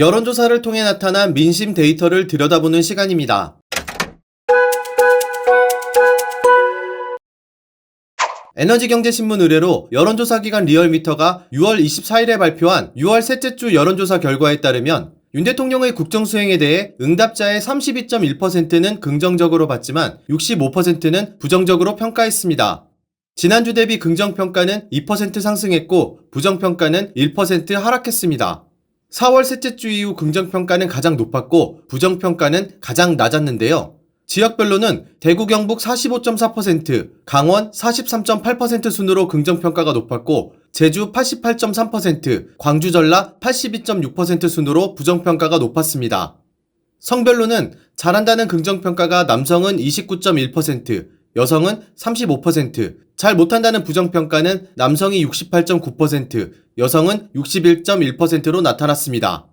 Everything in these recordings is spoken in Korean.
여론조사를 통해 나타난 민심 데이터를 들여다보는 시간입니다. 에너지경제신문 의뢰로 여론조사기관 리얼미터가 6월 24일에 발표한 6월 셋째 주 여론조사 결과에 따르면 윤 대통령의 국정수행에 대해 응답자의 32.1%는 긍정적으로 봤지만 65%는 부정적으로 평가했습니다. 지난주 대비 긍정평가는 2% 상승했고 부정평가는 1% 하락했습니다. 4월 셋째 주 이후 긍정평가는 가장 높았고 부정평가는 가장 낮았는데요. 지역별로는 대구 경북 45.4%, 강원 43.8% 순으로 긍정평가가 높았고 제주 88.3%, 광주 전라 82.6% 순으로 부정평가가 높았습니다. 성별로는 잘한다는 긍정평가가 남성은 29.1%, 여성은 35%, 잘 못한다는 부정평가는 남성이 68.9%, 여성은 61.1%로 나타났습니다.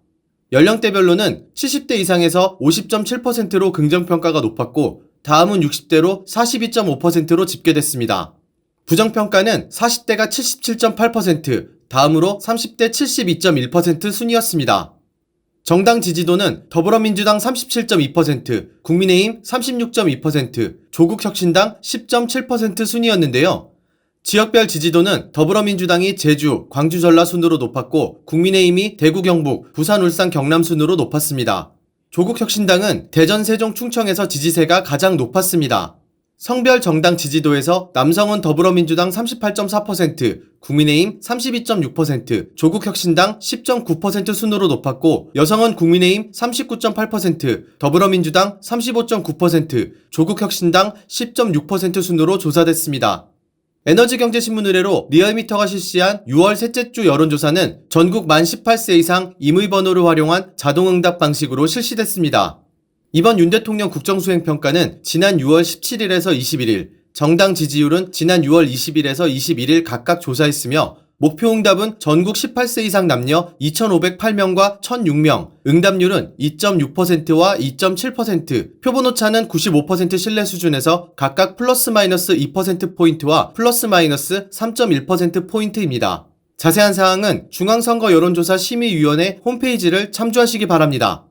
연령대별로는 70대 이상에서 50.7%로 긍정평가가 높았고, 다음은 60대로 42.5%로 집계됐습니다. 부정평가는 40대가 77.8%, 다음으로 30대 72.1% 순이었습니다. 정당 지지도는 더불어민주당 37.2%, 국민의힘 36.2%, 조국혁신당 10.7% 순이었는데요. 지역별 지지도는 더불어민주당이 제주, 광주 전라 순으로 높았고 국민의힘이 대구 경북, 부산 울산 경남 순으로 높았습니다. 조국혁신당은 대전 세종 충청에서 지지세가 가장 높았습니다. 성별 정당 지지도에서 남성은 더불어민주당 38.4%, 국민의힘 32.6%, 조국혁신당 10.9% 순으로 높았고 여성은 국민의힘 39.8%, 더불어민주당 35.9%, 조국혁신당 10.6% 순으로 조사됐습니다. 에너지경제신문 의뢰로 리얼미터가 실시한 6월 셋째 주 여론조사는 전국 만 18세 이상 임의번호를 활용한 자동응답 방식으로 실시됐습니다. 이번 윤 대통령 국정수행평가는 지난 6월 17일에서 21일, 정당 지지율은 지난 6월 20일에서 21일 각각 조사했으며 목표 응답은 전국 18세 이상 남녀 2,508명과 1,006명, 응답률은 2.6%와 2.7%, 표본 오차는 95% 신뢰 수준에서 각각 플러스 마이너스 2%포인트와 플러스 마이너스 3.1%포인트입니다. 자세한 사항은 중앙선거 여론조사 심의위원회 홈페이지를 참조하시기 바랍니다.